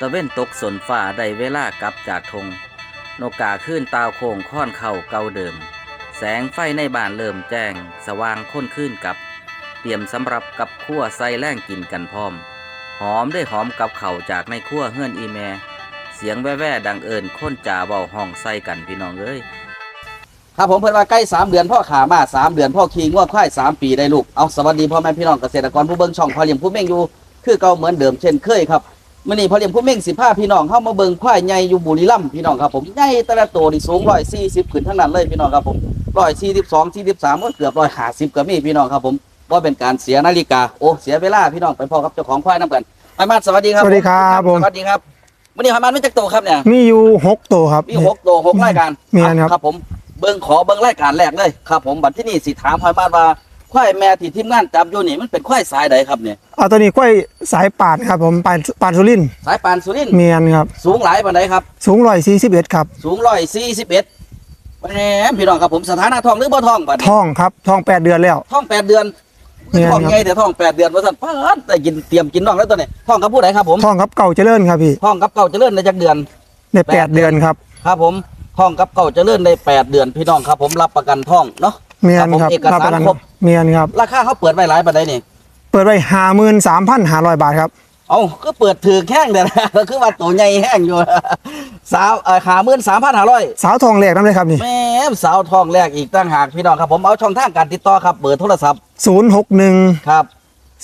ตะเว้นตกสนฝ่าได้เวลากลับจากทงนกกาขึ้นตาวโค้งค่อนเข่าเก่าเดิม แสงไฟในบ้านเริ่มแจ้ง สว่างค้นขึ้นกับ เตรียมสำหรับกับขั้วใส่แล่งกินกันพร้อม หอมได้หอมกับเข่าจากในขั้วเฮือนอีแม เสียงแว่ๆดังเอิญค้นจ่าเบาห้องใส่กันพี่น้องเอ้ยครับผมเพิ่นว่าใกล้ 3 เดือนพ่อขามา3 เดือนพ่อขี่งวดควาย3 ปีได้ลูก เอาสวัสดีพ่อแม่พี่น้องเกษตรกรผู้เบิ่งช่องพอเลี้ยงผู้เม่งอยู่ คือเก่าเหมือนเดิมเช่นเคยครับ มื้อนี้พ่อเลี้ยงผู้เม่ง15พี่น้องเข้ามาเบิ่งควายใหญ่อยู่บุรีรัมย์พี่น้องครับผมใหญ่แต่ละตัวนี่สูง140ขึ้นทั้งนั้นเลยพี่น้องครับผม142 43ก็เกือบ150ก็มีพี่น้องครับผมบ่เป็นการเสียนาฬิกาโอ้เสียเวลาพี่น้องไปพอกับเจ้าของควายนํกันไปมาสวัสดีครับสวัสดีครับผมสวัสดีครับมื้อนี้หอยมันไม่จักโตวครับเนี่ยมีอยู่หกตัวครับมีหกตัวหกรายการมีอันครับครับผมเบิ้งขอเบิ้งรายการแรกเลยครับ ผมบัดที่นี่สิถามพอยบ้านว่า ควายแม่ที่ทีมงานจับอยู่นี่มันเป็นควายสายใดครับเนี่ยเอาตัวนี้กล้วยสายปาดครับผมปาดปาดสุรินทร์สายปานสุรินทร์เมียนครับ สูงหลายปานใดครับ สูงร้อยสี่สิบเอ็ดครับสูงร้อยสี่สิบเอ็ดแหมพี่น้องครับผมสถานะทองหรือบ่ทองบัดนี้ท้องครับท้องแปดเดือนแล้วทองแปดเดือนเนี่ยทองครับใหญ่แต่ทองแปดเดือนว่าสั่นป้าดแต่กินเตรียมกินน้องแล้วตัวนี้ทองกับผู้ใดครับผมท้องครับเก่าเจริญครับพี่ทองกับเก่าเจริญในจักเดือน ในแปดเดือนครับ ครับผมทองกับเก่าเจริญในแปดเดือนพี่น้องครับ ผมรับประกันทองเนาะ เมียนครับครับผมเอกสารประกันครบเมียนครับ ราคาเขาเปิดไว้หลายปานใดนี่ เปิดไว้ห้าหมื่นสามพันห้าร้อยบาทครับ เอาก็เปิดถือแข้งเด้อนะก็คือว่าตัวใหญ่แห้งอยู่สาวเอ่อขาหมื่นสามพันห้าร้อยสาวทองแหลกนั่นเลยครับนี่แม่สาวทองแรกอีกตั้งหากพี่น้องครับผมเอาช่องทางการติดต่อครับเบอร์โทรศัพท์ศูนย์หกหนึ่งครับ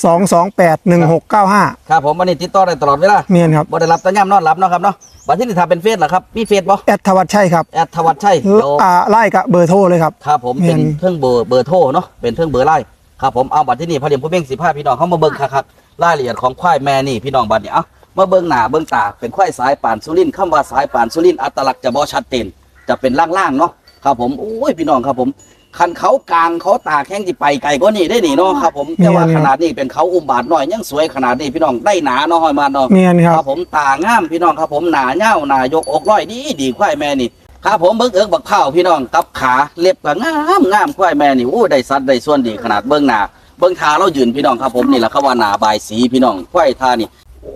สองสองแปดหนึ่งหกเก้าห้าครับผมวันนี้ติดต่อได้ตลอดเวลาเมียนครับบ่ได้รับแต่ย่ำนอนรับเนาะครับเนาะบัดที่นี่ถ้าเป็นเฟซล่ะครับมีเฟซบ่แอดทวัชชัยครับแอดทวัชชัยเดี๋ยวอ่าไล่กับเบอร์โทรเลยครับครับผมเมีเป็ยนนเครื่องเบอร์เบอร์โทรเนาะเป็นเครื่องเบอร์ไล่ครับผมเอาบัดที่นี่พอเดียมผู้เบ่งสิบห้าพี่น้องเข้ามาเบิ่งคักๆรายละเอียดของควายแม่นี่พี่น้องบัดนี้เอ้ามาเบิ่งหน้าเบิ่งตาเป็นควายสายป่านสุรินทร์คำว่าสายป่านสุรินทร์อัตลักษณ์จะบ่ชัดเจนจะเป็นล่างๆเนาะครับผมโอ้ยพี่น้องครับผม คันเขากลางเขาตากแข้งที่ไปไกลก็นี่ได้นี่เนาะครับ ผมแต่ว่าเมียนขครับนาดนี้เป็นเขาอุ้มบาทหน่อยยังสวยขนาดนี้พี่น้องได้หนาเนาะหอยมาเนาะเมียนคครัรับบผมตางามพี่น้องครับผมหนาเง่าหนายกอกร้อยดีดีควายแม่นี่ครับผมเบิ้งเอิกบักเผาพี่น้องกับขาเล็บก็งามงามควายแม่นี่อู้ได้สัดได้ส่วนดีขนาดเบิ้งหนาเบิ้งขาเรายืนพี่น้องครับผมนี่แหละครับว่าหนาบายสีพี่น้องควายทานี่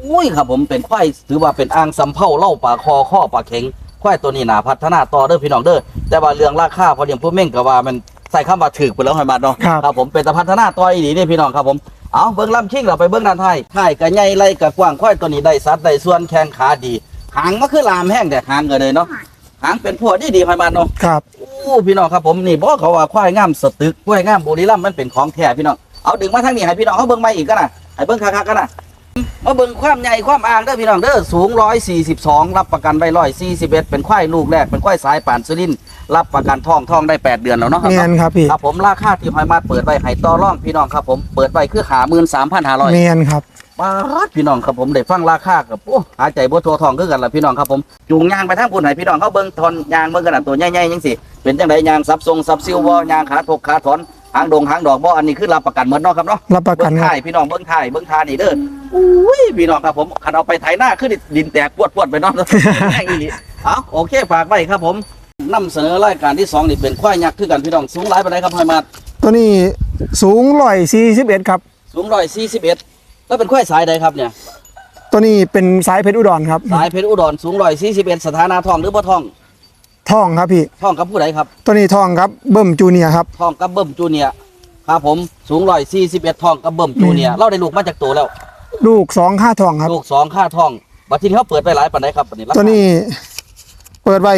อุ้ยครับผมเป็นควายถือว่าเป็นอ่างสำเภาเล่าปลาคอข้อปลาเข็ง ควายตัวนี้หนาพัฒนาต่อเด้อพี่น้องเด้อแต่ว่าเรื่องราคาพอเลี้ยงผู้เม่งก็ว่ามันใส่คำว่าถือไปแล้วให้มาเนาะครับครับผมเป็นตะพัฒนาต่ออีหลีนี่พี่น้องครับผมเอาเบิ้งลำชิงเราไปเบิ้งด้านท้ายท้ายกะใหญ่ไหลกะกว้างค่อยตัวนี้ได้สัดได้ส่วนแข้งขาดี หางก็คือลามแห้งแต่หางก็เลยเนาะหางเป็นพวกที่ดีพายมันเนาะครับอู้พี่น้องครับผมนี่บอกเขาว่าควายงามสตึกควายงามบุรีรัมย์มันเป็นของแท้พี่น้องเอาดึงมาทางนี้ให้พี่น้องเขาเบิ้งมาอีกกันนะให้เบิ้งคักๆกันนะ มาเบิ้งความใหญ่ความอ่างเด้อพี่น้องเด้อสูง 142 รับประกันไว้141 เป็นควายลูกแรกเป็นควายสายป่านสุรินทร์รับประกันทองทองได้ 8 เดือนแล้วเนาะครับเมียนเนาะครับพี่ครับผมราคาที่หอยมาดเปิดไว้ให้ต่อร่องพี่น้องครับผมเปิดไว้คือขาหมื่นสามพันห้าร้อยเมียนครับบาทพี่น้องครับผมได้ฟังราคากับโอ้หายใจบัวทัวทองคือกันละพี่น้องครับผมจูงยางไปทางปุ่นให้พี่น้องเขาเบิ้งทอนยางเบิ้งกันนะตัวใหญ่ๆยังสิเป็นจังไดยางซับทรงซับซิวบ่ยางขาถกขาถอนหางดงหางดอกบ่อันนี้คือรับประกันเหมือนเนาะครับเนาะรับประกันเบิ้งครับถ่ายพี่น้องเบิ้งถ่ายเบิ้งทานี่เด้อ อุ้ยพี่น้องครับผมขันเอาไปไถหน้าขึ้นดินแตกปวดปวดๆไปเนาะแห้งอีหลีเอาโอเคฝากไว้ครับผมนำเสนอรายการที่สองนี่เป็นควายยักษ์คือกันพี่น้องสูงหลายปานใดครับหอยมาดตัวนี้สูงร้อยสี่สิบเอ็ดครับ สูงร้อยสี่สิบเอ็ดแล้วเป็นควายสายใดครับเนี่ย ตัวนี้เป็นสายเพชรอุดรครับ สายเพชรอุดรสูงร้อยสี่สิบเอ็ดสถานะทองหรือบ่ทองทองครับพี่ทองกับผู้ใดครับ ตัวนี้ทองครับเบิ่มจูเนียร์ครับทองกับเบิ่มจูเนียร์ครับผมสูงร้อยสี่สิบเอ็ดทองกับเบิ่มจูเนียร์เราได้ลูกมาจากตัวแล้ว ลูกสองค่าทองครับ ลูกสองค่าทองบัดทีนี้เขาเปิดไปหลายปันไดครับปันนี้ตัวนี้เปิดไว้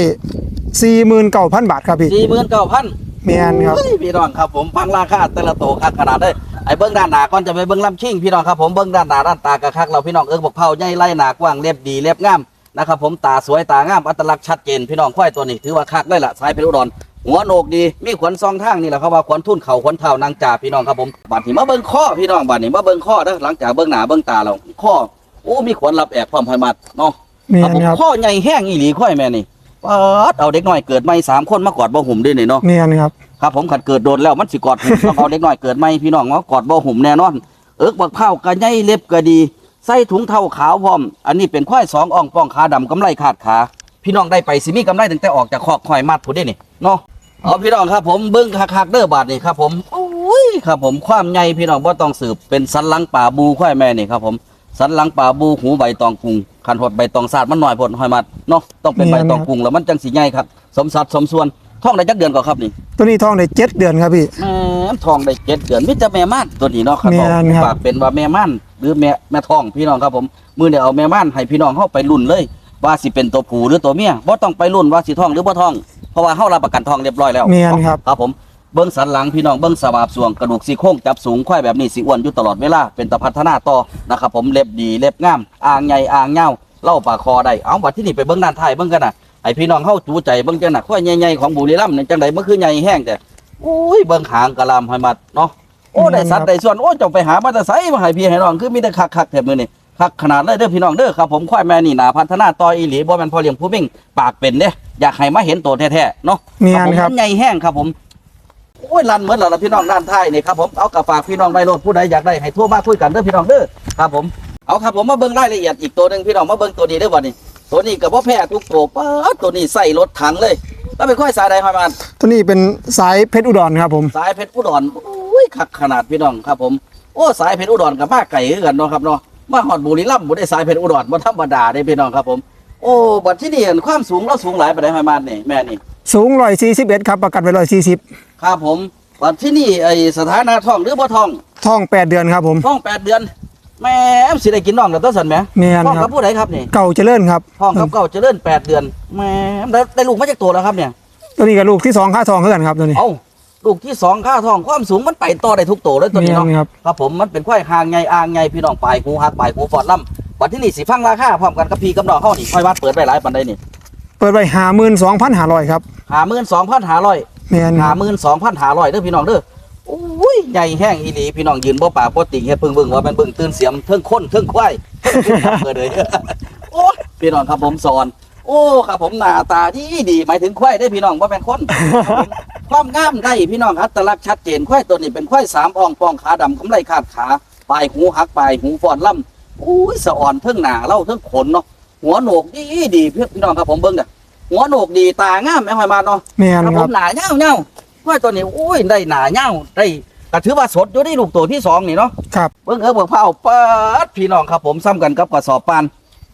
สี่หมื่นเก้าพันบาทครับพี่สี่หมื่นเก้าพันเมียนครับพี่น้องครับผมฟังราคาแต่ละตัวคักขนาดเลยไอ้เบิ้งด้านหน้าก่อนจะไปเบิ้งลำชิงพี่น้องครับผมเบิ้งด้านหน้าด้านตากระคักเราพี่น้องเอิ้งบอกเผาใหญ่ไล่หนากว้างเรียบดีเรียบงามนะครับผมตาสวยตางามอัตลักษณ์ชัดเจนพี่น้องควายตัวนี้ถือว่าคักได้ละสายเพชรอุดรหัวโหนกดีมีขวัญซองทางนี่แหละเขาว่าขวัญทุ่นเข่าขวัญเท้านางจ่าพี่น้องครับผมบัดนี้มาเบิ้งข้อพี่น้องบัดนี้มาเบิ้งข้อเด้อหลังจากเบิ้งหน้าเบิ้งตาเราข้อโอ้มีขวัญรับแอบพร้อมพายมัดเนาะเมียครับนผมครับข้อใหญ่แห้งอีหลีควายแม่นี่ปาดเอาเด็กน้อยเกิดไม่สามคนมากอดบ่หุ่มด้วยนี่เนาะเมียนครับครับผมขัดเกิดโดนแล้วมันสิกอดหุ่มต้องเอาเด็กน้อยเกิดไม่พี่น้องเนาะกอดบ่หุ่มแน่นอน เอิกบักเผากระใหญ่เล็บกระดีใส่ถุงเท้าขาวพร้อม อันนี้เป็นควายสองอ่องป้องขาดำกำไรขาดขา พี่น้องได้ไปสิมีกำไรตั้งแต่ออกจากคอกคอยมัดผู้ได้นี่เนาะเอาพี่น้องครับผมเบิ้งคักๆเด้อบาทนี่ครับผมโอ้ยครับผมความใหญ่พี่น้องบ่ต้องสืบเป็นสันหลังป่าบูควายแม่นี่ครับผมสันหลังป่าบูหูใบตองกรุงคันหดใบตองสาดมันหน่อยพดหอยมัดเนาะต้องเป็นใบตองกรุงแล้วมันจังสีใหญ่ครับสมสัดสมส่วนท้องได้จักเดือนก่อนครับนี่ตัวนี้ท้องได้เจ็ดเดือนครับพี่แม่ทองได้เจ็ดเดือนมิจะแม่ม่านตัวนี้เนาะครับแม่นครับ ฝากเป็นว่าแม่ม่านหรือแม่แม่ทองพี่น้องครับผมมือเดี๋ยวเอาแม่ม่านให้พี่น้องเข้าไปรุ่นเลย ว่าสิเป็นตัวผู้หรือตัวเมียบ่ต้องไปรุ่นว่าสิทองหรือบ่ทองเพราะว่าเฮารับประกันทองเรียบร้อยแล้วแม่นครับ ครับผมเบิ้งสันหลังพี่น้องเบิ้งสวาบสวงกระดูกซี่โครงจับสูงควายแบบนี้สิอ้วนอยู่ตลอดเวลาเป็นตะพัฒนาต่อนะครับผมเล็บดีเล็บงามอ่างใหญ่อ่างเงาเล่าปากคอได้เอาบัดที่นี่ไปเบิ้งด้านท้ายเบิ้งกันน่ะไอพี่น้องเฮาจูใจเบิ้งจังน่ะควายใหญ่ๆของบุรีรัมย์นี่จังไดมันคือใหญ่แห้งแต่โอ้ยเบิ้งหางกะลำให้มัดเนาะโอ้ได้สัตว์ได้ส่วนโอ้เจ้าไปหามาแต่ไสมาให้พี่ให้น้องคือมีแต่คักๆแถบมือนี่ คักขนาดเลยเด้อพี่น้องเด้อครับผมควายแม่นี่หนาพัฒนาต่ออีหลีบ่แม่นพอเลี้ยงผู้เม่งปากเป็นเด้อยากให้มาเห็นตัวแท้ๆเนาะแม่นผมครับมันใหญ่แห้งครับผมโอ้ยรันเหมือนเราละพี่น้องด้านท้ายนี่ครับผมเอากระฝากพี่น้องได้รถผู้ใดอยากได้ให้โทรมาคุยกันเด้อพี่น้องเด้อครับผมเอาครับผมมาเบิ่งรายละเอียดอีกตัวหนึ่งพี่น้องมาเบิ่งตัวนี้ได้อบ่นี่ตัวนี้กับว่าแพ้ทุกตัวป๊าดตัวนี้ใส่รถถังเลยแล้วเป็นค่อยสายใดประมาณตัวนี้เป็นสายเพชรอุดรครับผม สายเพชรอุดรโอ้ยขักขนาดพี่น้องครับผม โอ้สายเพชรอุดรกับมาไก่คือกันเนาะครับเนาะ มาฮอดบุรีรัมย์บ่ได้สายเพชรอุดรบ่ธรรมดาเด้พี่น้องครับผม โอ้บัดที่นี่เห็นความสูงเราสูงหลายปานใดประมาณนี่แม่นี่สูงร้อยสี่สิบเอ็ดครับประกันไว้ร้อยสี่สิบครับผมบัดที่นี่ไอสถานะท้องหรือบ่ท้องท้องแปดเดือนครับผมท้องแปดเดือนแม่มสิได้กินน้องกับต้นสันไหมแม่นท้องคกัรับบผู้ใดครับนี่เก่าเจริญครับท้องกับเก่าเจะเลื่อนแปดเดือนแม่มได้ได้ลูกมาจากตัวแล้วครับเนี่ยตัวนี้กับลูกที่สองค่าทองเท่ากันครับตัวนี้ เอ้า ลูกที่สองค่าท้องความสูงมันไปต่อได้ทุกตัวเลยตัวนี้เนาะแม่นครับครับผมมันเป็นควายหางไงอ่างไงพี่น้องปลายหูหักปลายหูฟอดล่ำบัดที่นี่สิฟังราคาพร้อมกันกับพี่กับน้องเขานี่ค่อยวัดเปิดไปหลายปันได้นี่เปิดไว้ห้าหมื่นสองพันห้าร้อยครับหาหมื่นสองพันหาร้อยแม่นคหารับหมื่นสองพันหาร้อยเด้อพี่น้องเด้อโอ้ยใหญ่แห้งอีหลีพี่น้องยืนบ่ป่ากบ่ติงเฮ็ดเพิ่งเบิ่งว่ามันเบิ่งตื่นเสียมเทิงคนเทิงควายเทิงขึ้นครับเลยโอ้ยพี่น้องครับผมสอน โอ้ครับผมหน้าตาดีดีหมายถึงควายได้อพี่น้องว่าเป็นคนความงามได้พี่น้องอัตลักษณ์ชัดเจนควายตัวนี้เป็นควายสามอ่องปองขาดำกำไรขาดขาปลายหูหักปลายหูฟอนล่ำอุ้ยสะอ่อนเทิงหน้าเล่าเทิงขนเนาะหัวโหนกดีดีพี่น้องครับผมเบิ่งเด้อหัวโหนกดีตางามแม่หอยมาเนาะแม่นครับคผรับมหนาเง่าเง่าควายตัวนี้อุ้ยได้หนาเง่าได้ก็ถือว่าสดอยู่ได้ลูกตัวที่สองนี่เนาะครับเบิ่งเออเบิ่งเผาเปิดพี่น้องครับผมซ้ำกันกับกระสอบปาน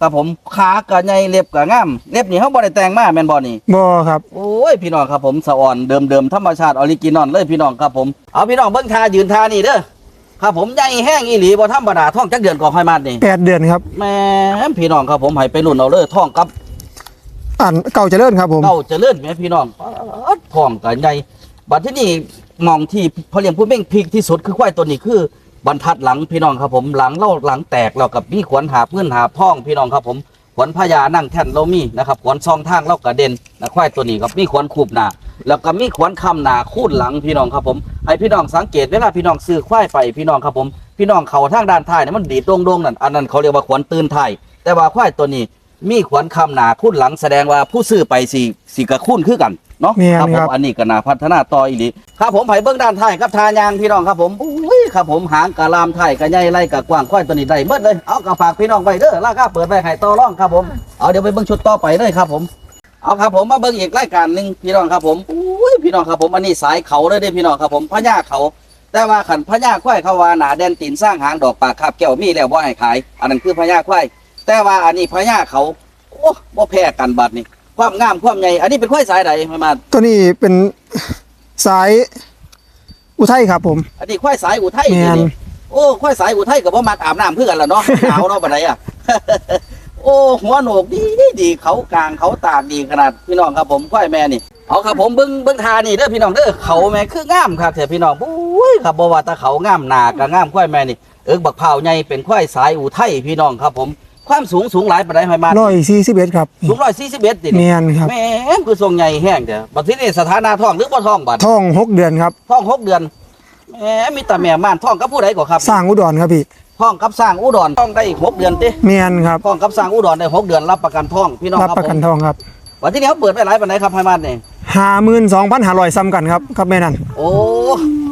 ครับผมขากะใหญ่เล็บกะงามเล็บนี่เฮาบ่ได้แต่งมาแม่นบ่นี่บ่ครับโอ้ยพี่น้องครับผมสะอ่อนเดิมๆธรรมชาติออริจินอลเลยพี่น้องครับผมเอาพี่น้องเบิ่งท่ายืนท่านี่เด้อครับผมใหญ่แห้งอีหลีบ่ธรรมดาท้องจักเดือนก่อนค่อยมานี่แปดเดือนครับแม่มพี่น้องครับผมให้ไปรุ่นเอาเลยท้องกับอ่านเก่าเจริญครับผมเก่าเจะเลื่อนไหมพี่น้องป๊าดท้องกันใหญ่บัดที่นี่มองที่พอเลี้ยงผู้เม่งพีกที่สุดคือควายตัวนี้คือ บรรทัดหลังพี่น้องครับผมหลังเล่าหลังแตกแล้วกับมีขวัญหาเพื่อนหาพ้องพี่น้องครับผมขวัญพญานั่งแท่นเรามีนะครับขวัญซองทางเล่ากระเด็นนะควายตัวนี้ครับมีขวัญคูบหนาแล้วก็มีขวัญคำหนาคูดหลังพี่น้องครับผมให้พี่น้องสังเกตเวลาพี่น้องซื้อควายไปพี่น้องครับผมพี่น้องเขาทางด้านท้ายเนี่ยมันดีดโด่งๆนั่นอันนั้นเขาเรียกว่าขวัญตื่นไทยแต่ว่าควายตัวนี้ มีขวัญคำหนาคุ้นหลังแสดงว่าผู้ซื้อไปสีสีกระคุ้นคือกันเนาะแม่นครับผครัมบ อันนี้ก็น่าพัฒนาต่ออีหลีครับผมไผ่เบื้องด้านท้ายครับทายางพี่น้องครับผมอุ้ยครับผมหางกะลามไทยกะใหญ่ไล่กะกว้างควายตัวนี้ได้เบิดเลยเอากระฝากพี่น้องไปเด้อราคาเปิดไปให้ต่อรองครับผมเอาเดี๋ยวไปเบิ่งชุดต่อไปเลยครับผม เอาครับผมมาเบิ่งอีกรายการหนึ่งพี่น้องครับผมอุ้ยพี่น้องครับผมอันนี้สายเขาเลยเด้อพี่น้องครับผมพญาเขา แต่ว่าขันพญาควายเขาว่าหนาแดนตีนสร้างหางดอกปากคาบแก้วมีแล้วบ่ให้ขาย อันนั้นคือพญาควาย แต่ว่าอันนี้พญาเขาโอ้บ่แพ้กันบัดนี่ความงามความใหญ่อันนี้เป็นควายสายใดมามาตัวนี้เป็นสายอุทัยครับ ผม อันนี้ควายสายอุทัยแม่นี่นนี่โอ้ควายสายอุทัยกับบ่มักอาบน้ำเพื่อกันล่ะเนาะ หนาวเนาะบัดไหนอะ โอ้หัวโหนกดีดีดีเขากลางเขาตากดีขนาดพี่น้องครับผมควายแม่นี่เอาครับผมเบิ้งเบิ้งทานี่เด้อพี่น้องเด้อเขาแม่คืองามครับเถอะพี่น้องโอ้ยครับบ่ว่าแตาเขางามหนาก็งามควายแม่นี่เอิกบักเผาวใหญ่เป็นควายสายอุทัยพี่น้องครับผม ความสูงสูงหลายปานใดหอยมาร้อยสี่สิบเอ็ดครับสูงร้อยสี่สิบเอ็ดติแม่นครับแม่งคือทรงใหญ่แห้งเด้อบัดทีนี้สถานะท้องหรือบ่ท้องบัดท้องหกเดือนครับท้องหกเดือนแหมมีแต่แม่ม่านท้องกับผู้ใดก่อครับ สร้างอุดรครับพี่ท้องกับสร้างอุดรท้องได้หกเดือนติแม่นครับท้องกับสร้างอุดรได้หกเดือนรับประกันท้องพี่น้องรับครับประกันผมทองครับวันที่นี้เขาเปิดไปหลายปันไหนครับไฮมันนี่ห้าหมื่นสองพันห้าร้อยซ้ำกันครับครับแม่นั่นโอ้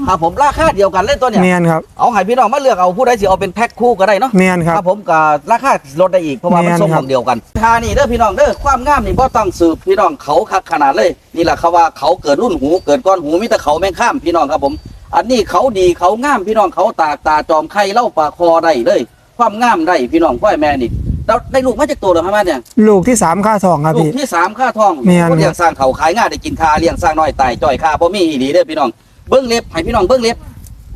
ครับผมราคาเดียวกันเลยตัวเนี่ยแม่นครับเอาให้พี่น้องมาเลือกเอาผู้ใดสิเอาเป็นแพ็คคู่ก็ได้เนาะแม่นครับผมก็ราคาลดได้อีกเพราะว่ามันแม่นส่งคขรับองเดียวกันทานี่เด้อพี่น้องเด้อความงามนี่บ่ต้องสืบพี่น้องเขาคักขนาดเลยนี่แหละเขาว่าเขาเกิดรุ่นหูเกิดก้อนหูมีแต่เขาแม่งข้ามพี่น้องครับผม อันนี้เขาดีเขางามพี่น้องเขาตากตาจอมไข่เล่าปากคอได้เลยคความงามได้พี่น้องควายแม่นี่เราได้ลูกมาจากตัวเหรอครับเนี่ยลูกที่สามค่าทองครับลูกพี่ที่สามค่าทองแม่นครับเลี้ยงสร้างเขาขายง่ายได้กินคาเลี้ยงสร้างน้อยตายจ่อยคาบ่มีอีหลีเด้อพี่น้อง เบิ้งเล็บให้พี่น้องเบิ้งเล็บ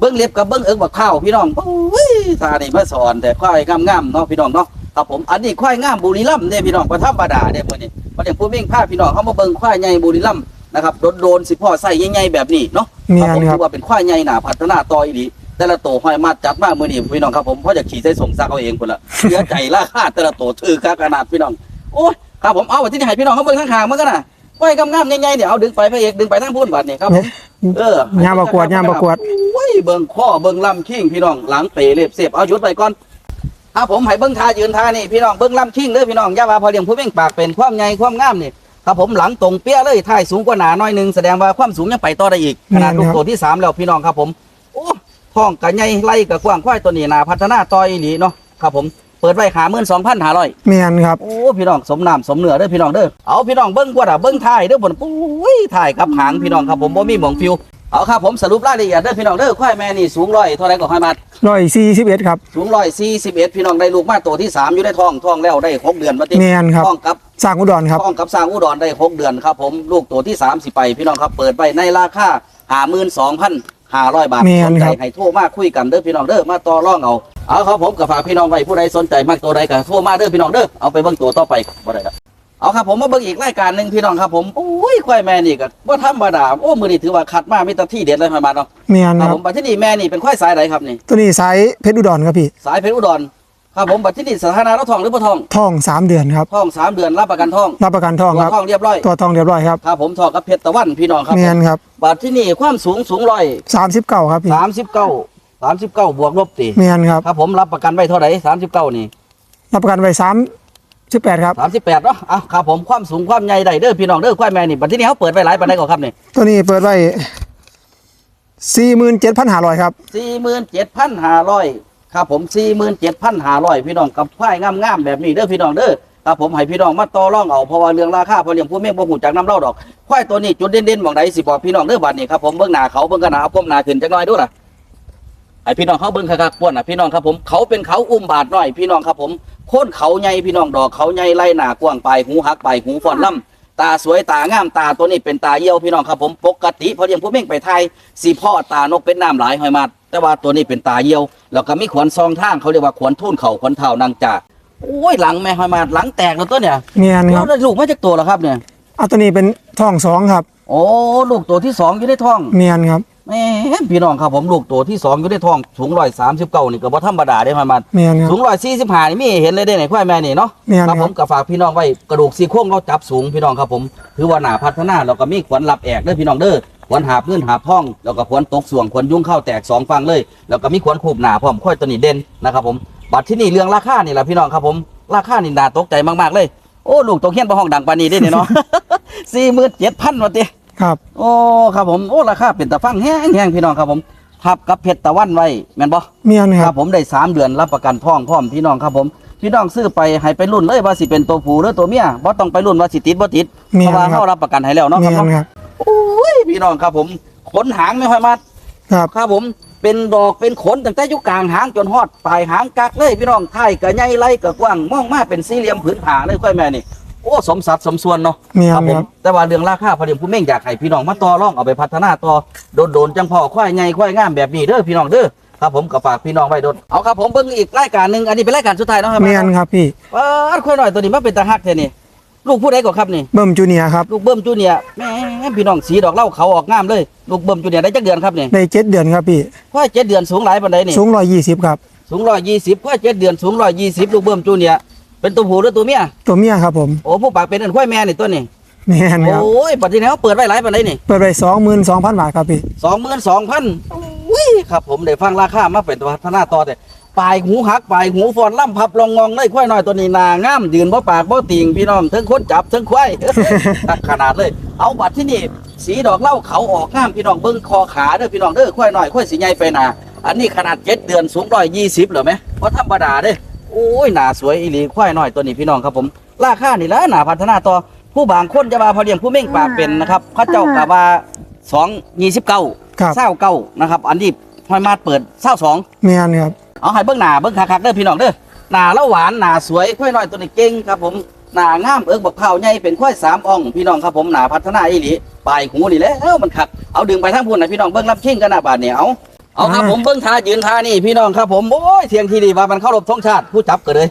เบิ้งเล็บกับเบิ้งเอิกบักข้าวพี่น้องโอ้ยตานี่มาสอนแต่ควายงามๆเนาะพี่น้องเนาะครับผมอันนี้ควายงามบุรีรัมย์เด้อพี่น้องบ่ธรรมดาเด้อมื้อนี้มาเลี้ยงผู้เม่งพาพี่น้องเฮามาเบิ่งควายใหญ่บุรีรัมย์นะครับโดนๆสิพ่อใส่ใหญ่ๆแบบนี้เนาะเมียครับนผมครัถืบอว่าเป็นควายใหญ่หนาพัฒนาต่ออีหลีแต่ละตัวห้อยมาจัดมามื้อนี้พี่น้องครับผมเพราะจะขี่ใส่ส่งซักเอาเองพุ่นละเสียใจราคาแต่ละตัวถือค่าขนาดพี่น้องโอ้ยครับผมเอาไว้ที่นี่ให้พี่น้องเขาเบิ่งข้างๆมันกันน่ะควายงามๆใหญ่ๆเดี๋ยวเอาดึงไปพระเอกดึงไปทางพุ่นบัดนี่ครับผม เออย่ามประกวดย่ามประกวดโอ้ยเบิ่งข้อเบิ่งลำคิงพี่น้องหลังเปเล็บเสียบเอาหยุดไปก่อนครับผมให้เบิ่งท่ายืนท่านี่พี่น้องเบิ่งลำคิงเด้อพี่น้องอย่าว่าพอเลี้ยงผู้เม่งปากเป็นความใหญ่ความงามนี่ครับผมหลังตรงเปี้ยเลยท้ายสูงกว่าหนาหน่อยหนึงแสดงว่าความสูงยังไปต่อได้อีกขนาดลูกตัวที่สามแล้วพี่น้องครับผมโอ้ท้องกะใหญ่ไล่กะกว้างควายตัวนี้นาพัฒนาต่อยหลีเนาะครับผมเปิดไว้ขามื่นสองพันห้าร้อยเมียนครับโอ้พี่น้องสมน้ำสมเนื้อเด้อพี่น้องเด้อเอาพี่น้องเบิ้งกว่าด่ะเบิ้งท้ายเด้อผลปุ้ยถ่ายกับหางพี่น้องครับผมบ่มีหมองฟิวเอาครับผมสรุปรายละเอียดเด้อพี่น้องเด้อควายแม่นี่สูงร้อยเท่าไรก็ห้อยมาร้อยสี่สิบเอ็ดครับสูงร้อยสี่สิบเอ็ดพี่น้องได้ลูกมาตัวที่สามอยู่ในท้องท้องแล้วได้หกเดือนมาติเมียนครับท้องกับสร้างอุดรครับท้องกับสร้างอุดรได้หกเดือนครับผมลูกตัวที่สามสิไปพี่น้องครับเปิดไปในราคาห้าหมื่นสองพัน ห้าร้อยบาทแม่สนนใจครับ ให้โทรมาคุยกันเด้อพี่น้องเด้อมาต่อรองเอาเอาครับผมกับฝากพี่น้องไว้ผู้ใดสนใจมากตัวใดก็โทรมาเด้อพี่น้องเด้อเอาไปเบิ่งตัวต่อไปบ่ได้ครับเอาครับผมมาเบิ่งอีกรายการหนึ่งพี่น้องครับผมโอ้ยควายแม่นี่ก็บ่ธรรมดาโอ้มื้อนี้ถือว่าคัดมามีแต่ที่เด็ดเลยมาเนาะเมียนครับครัผบมบัดที่นี่แม่นี่เป็นควายสายใดครับนี่ ตัวนี้สายเพชรอุดรครับพี่ สายเพชรอุดร ครับผมบัดที่นี่สถานะเราทองหรือบ่ทองทองสามเดือนครับทองสามเดือนรับประกันทองรับประกันทองตัวครับทองเรียบร้อยตัวทองเรียบร้อยครับครับผมทองกับเพชรตะวันพี่น้องครับเมียนครับบัดที่นี่ความสูงสูงร้อยสามสิบเก้าครับพี่สามสิบเก้าสามสิบเก้าบวกลบตีเมียนครับครับผมรับประกันไว้เท่าไหร่สามสิบเก้านี่รับประกันไว้สามสิบแปดครับสามสิบแปดเนาะอะครับผมความสูงความใหญ่ได้เด้อพี่น้องเด้อควายแม่นี่บัดที่นี่เขาเปิดไว้หลายปานใดก่อนครับนี่ตัวนี้เปิดไว้สี่หมื่นเจ็ดพันห้าร้อยครับสี่หมื่นเจ็ดพันห้าร้อย ครับผมสี่หมื่นเจ็ดพันห้าร้อยพี่น้องกับควายงามๆแบบนี้เด้อพี่น้องเด้อครับผมให้พี่น้องมาต่อรองเอาเพราะว่าเรื่องราคาพอเลี้ยงผู้เม่งบ่หูจากน้ำเล่าดอกควายตัวนี้จุดเด่นๆหมองใดสิบอกพี่น้องเด้อบัดนี้ครับผมเบิ่งหน้าเขาเบิ่งกันหนาเอาก้มหน้าขึ้นจักหน่อยดูล่ะไอพี่น้องเขาเบิ่งคักๆป้วนอะพี่น้องครับผมเขาเป็นเขาอุ้มบาทน้อยพี่น้องครับผมโค่นเขาใหญ่พี่น้องดอกเขาใหญ่ไล่หนากว้างปหูหักไปหูฟอนล่ำตาสวยตางามตาตัวนี้เป็นตาเยี่ยวพี่น้องครับผมปกติพอเลี้ยงผู้เม่งไปไทยสีพ่อตานกเป็นน้ำหลายหอยมาด แต่ว่าตัวนี้เป็นตาเยี่ยวแล้วก็มีขวนซองทางเขาเรียกว่าขวนทุ่นเข่าขวนเท้านางจ่าโอ้ยหลังแม่หอยมาดหลังแตกแล้วตัวเนี่ยเมียนคแล้รัวบได้ลูกมาจากตัวแล้วครับเนี่ย เอาตัวนี้เป็นทองสองครับ โอ้ลูกตัวที่สองอยู่ในท้องเมียนครับแม่พี่น้องครับผมลูกตัวที่สองอยู่ในท้องสูงร้อยสามสิบเก้านี่ก็บ่ธรรมดาได้หอยมาดเมียนครับ สูงร้อยสี่สิบห้านี่มีให้เห็นเลยได้ไหนควายแม่นี่เนาะแม่นครับคผรับ มก็ฝากพี่น้องไว้กระดูกซี่โครงเราจับสูงพี่น้องครับผมถือว่าหนาพัฒนาแล้วก็มีขวัญรับแอกเด้อพี่น้องเด้อ ขวัญหาบเงินหาบท่อง แล้วก็ขวัญตกส่วงขวัญยุ่งเข้าแตกสองฟังเลย แล้วก็มีขวัญคูบหนาพร้อมค่อยตัวนี้เด่นนะครับผมบัตรที่นี่เรื่องราคานี่แหละพี่น้องครับผมราคานี่น่าตกใจมากๆเลยโอ้ลูกตกเฮียนประห้องดังปานนี้ได้เนี่ยเนาะสี่หมื่นเจ็ดพันวะเต้ครับโอ้ครับผมโอ้ราคาเป็นตะฟังแห้งแห้งพี่น้องครับผมทับกับเพชรตะวันไว้แม่นบ่เมียนคครัรับบผมได้สามเดือนรับประกันท้องพร้อมพี่น้องครับผมพี่น้องซื้อไปให้ไปรุ่นเลยว่าสิเป็นตัวผู้หรือตัวเมียบ่ต้องไปรุ่นว่าสิติดบ่ติดเมีเพยนราะว่าครัเขาบรับประกันให้แล้วเนาะคเมีรับยนเนาะครับโอ้ย พี่น้องครับ ผมขนหางไม่ค่อยมาครับครับผมเป็นดอกเป็นขนตั้งแต่อยู่กลางหางจนฮอดปลายหางกักเลยพี่น้องท้ายก็ใหญ่ไหลก็กว้างมองมาเป็นสี่เหลี่ยมผืนผาเลยค่อยแม่นี่โอ้สมสัดสมส่วนเนาะเมียครับนผคมรับแต่ว่าเรื่องราคาพอดีผู้เม่งอยากให้พี่น้องมาต่อรองเอาไปพัฒนาต่อโดนๆจังพ่อควายใหญ่ควายงามแบบนี้เด้อพี่น้องเด้อครับผมก็ฝากพี่น้องไว้โดนเอาครับผมเบิ่งอีกรายการหนึ่งอันนี้เป็นรายการสุดท้ายเนาะครับเมียนครับพี่ว้าดควายหน่อยตัวนี้มาเป็นตาฮักแท้นี่ ลูกผู้ใดก่อนครับนี่ เบิ่มจูเนียร์ครับ ลูกเบิ้มจูเนียร์แหม่พี่น้องสีดอกเหล้าเขาออกงามเลย ลูกเบิ้มจูเนียร์ได้จักเดือนครับนี่ได้เจ็ดเดือนครับพี่ ควายเจ็ดเดือนสูงหลายปานใดนี่ สูงร้อยยี่สิบครับ สูงร้อยยี่สิบควายเจ็ดเดือนสูงร้อยยี่สิบลูกเบิ้มจูเนียร์เป็นตัวผู้หรือตัวเมีย ตัวเมียครับผมโอ้ผู้ปากเป็นอันควายแม่นี่ตัวนี้เมียนครับ โอ้ยปัจจุบันเขาเปิดไว้หลายปานใดนี่เปิดไปสองหมื่นสองพันบาทครับพี่ สองหมื่นสองพันครับผมได้ฟังราคามาเป็นพัฒนาต่อแต่ ปลายหูหักปลายหูฟอนล่ำพับลงงองเลยควายน้อยตัวนี้นางามยืนบ่ปากบ่ติงพี่น้องทั้งคนจับทั้งควายขนาดเลย เอาบัตรที่นี่ สีดอกเหล้าเขาออกงามพี่น้องเบิ้งคอขาเด้อพี่น้องเด้อควายน้อยควายสีใหญ่ไปหนาอันนี้ขนาดเจ็ดเดือนสูงร้อยยี่สิบเหรอไหมเพราะธรรมดาเด้อโอ้ยหนาสวยอีหลีควายน้อยตัวนี้พี่น้องครับผม ราคานี่แหละหนาพัฒนาต่อผู้บางคนจะมาพอเลี้ยงผู้เม่งปากเป็นนะครับพระเจ้ากะว่าสองยี่สิบเก้าครับเศร้าเก้านะครับ อันนี้พอยมาเปิดเศร้าสองเมียนครับ เอาให้เบิ้งหน้าเบิ้งคักๆเด้อพี่น้องเด้อหน้าแล้วหวานหน้าสวยค่อยน้อยตัวนี้เก่งครับผมหน้างามเอิกบักเผาใหญ่เป็นค่อยสามอ่องพี่น้องครับผมหน้าพัฒนาอีหลีปลายหูนี่แหล้วมันคักเอาดึงไปทางพุ่นนะพี่น้องเบิ้งรับชิงกันหน้าบาดเนี่ยเอาเอาครับผมเบิ้งท่ายืนท่านี่พี่น้องครับผมโอ้ยเทียงทีดีว่ามันเข้ารบธงชาติผู้จับก็เลย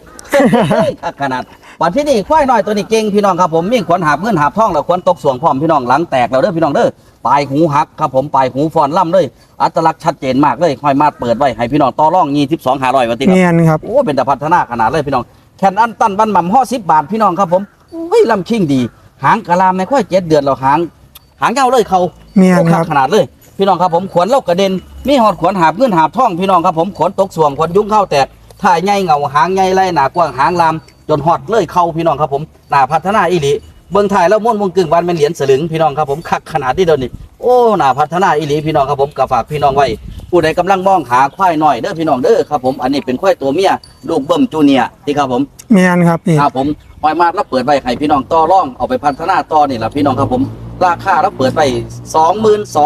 คักขนาดวันที่นี่ควายน้อยตัวนี้เก่งพี่น้องครับผมมีขวัญหาบเงินหาบทองแล้วขวัญตกสวงพร้อมพี่น้องหลังแตกแล้วเด้อพี่น้องเด้อ ปลายหูหักครับผมปลายหูฟอนล่ำเลย อัตลักษณ์ชัดเจนมากเลยค่อยมาเปิดไว้ให้พี่น้องต่อรองยี่สิบสองหาร้อยวันติครับเนียนครับโอ้เป็นแต่พัฒนาขนาดเลยพี่น้องแคนอันตันบันหม่ำห่อสิบบาทพี่น้องครับผมเฮ้ยลำชิงดี หางกะลามในค่อยเจ็ดเดือนเราหางหางเงาเลยเขาเนียนโอ้ครับขนาดเลย พี่น้องครับผมขวนเล่ากระเด็นมีหอดขวนหาบเงินหาบท่องพี่น้องครับผมขวนตกสวงขวนยุ้งเข้าแตกถ่ายใหญ่เงาหางใหญ่ไล่หนากว้างหางลามจนหอดเลยเข้าพี่น้องครับผมหน้าพัฒนาอีหลี เบิ่งถ่ายแล้วม้วนวงกึ่งวันเป็นเหรียญสลึงพี่น้องครับผมคักขนาดที่เดียวนี้โอ้หน้าพัฒนาอีหลีพี่น้องครับผมก็ฝากพี่น้องไว้ผู้ใดกำลังมองหาควายน้อยเด้อพี่น้องเด้อครับผมอันนี้เป็นควายตัวเมียลูกเบิ่มจูเนียร์ที่ครับผมเนียนครับพี่ครับผมหอยมาดแล้วเปิดไว้ให้พี่น้องต่อร่องเอาไปพัฒนาต่อนี่แหละพี่น้องครับผม ราคาแล้วเปิดไป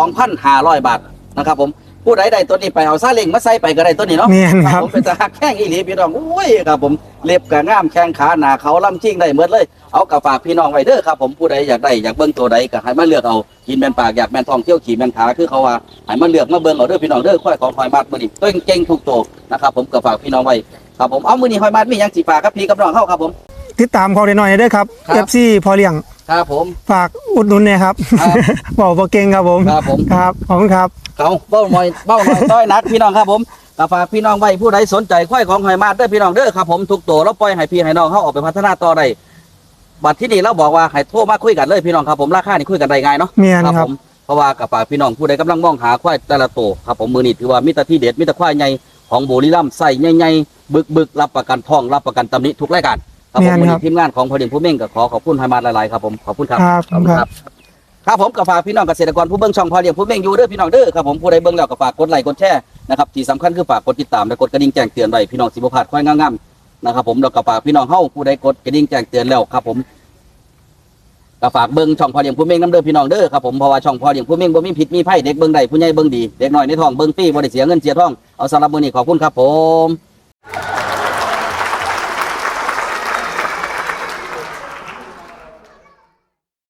22,500บาทนะครับผม ผู้ใดได้ตัวนี้ไปเอาซาเล้งมาใส่ไปก็ได้ตัวนี้เนาะเนียนครับผมเป็นตาหักแข้งอีหลีพี่น้องอุ้ยครับผมเล็บกะง่ามแข้งขาหนาเขาล่ำจิ้งได้หมดเลยเอากระฝากพี่น้องไว้เด้อครับผมผู้ใดอยากได้อยากเบิ่งตัวใดก็ให้มาเลือกเอากินแมนปากอยากแมนทองเที่ยวขี่แมนขาคือเขาว่าให้มาเลือกมาเบิ่งเอาเด้อพี่น้องเด้อค่อยของหอยมัดมื้อนี้ตัวเก่งๆทุกตัวนะครับผมก็ฝากพี่น้องไว้ครับผมเอามื้อนี้หอยมัดมีหยังสิฝากกับพี่กับน้องเฮาครับผม ติดตามเขาได้หน่อยเด้อครับครับ FC พอเลี้ยง ครับผม ฝากอุดหนุนเนี่ยครับครับบอกบ่เก่งครับผมครับผม ครับขอบคุณครับ เขาเบ้าหน่อยเบ้าหน่อยต้อยนักพี่น้องครับผมก็ฝากพี่น้องไว้ผู้ใดสนใจควายของหอยมาดเด้อพี่น้องเด้อครับผมทุกตัวแล้วปล่อยให้พี่ให้น้องเขาออกไปพัฒนาต่อได้บัดที่นี่เราบอกว่าให้โทรมาคุยกันเลยพี่น้องครับผมราคานี่คุยกันได้ง่ายเนาะเนียนครับ ผมเพราะว่ากับฝากพี่น้องผู้ใดกำลังมองหาควายแต่ละตัวครับผมมือนี้ถือว่ามิตรที่เด็ดมิตรควายใหญ่ของบุรีรัมย์ใส่ใหญ่ๆบึกบึกๆรับประกันทองรับประกันตำหนิทุกรายการ ครับผมแม่นมือครันี้บทีมงานของพอดีผู้เม่งก็ขอขอบคุณหอยมาดหลายๆครับผมขอบคุณครับครับขอบคุณครับครับผมก็ฝากพี่น้องเกษตรกรผู้เบิ่งช่องพอเลี้ยงผู้เม่งอยู่เด้อพี่น้องเด้อครับผมผู้ใดเบิ่งแล้วก็ฝากกดไลค์กดแชร์นะครับที่สำคัญคือฝากกดติดตามและกดกระดิ่งแจ้งเตือนไว้พี่น้องสิบ่พลาดควายงามๆนะครับผมแล้วก็ฝากพี่น้องเฮาผู้ใดกดกระดิ่งแจ้งเตือนแล้วครับผมก็ฝากเบิ่งช่องพอเลี้ยงผู้เม่งน้ำเด้อพี่น้องเด้อครับผมเพราะว่าช่องพอเลี้ยงผู้เม่งบ่มีผิดมีไผเด็กเบิ่งได้ผู้ใหญ่เบิ่งดีเด็กน้อยในท้องเบิ่งฟรีบ่ได้เสียเงินเสียทองเอาสำหรับมื้อนี้ขอบคุณครับผม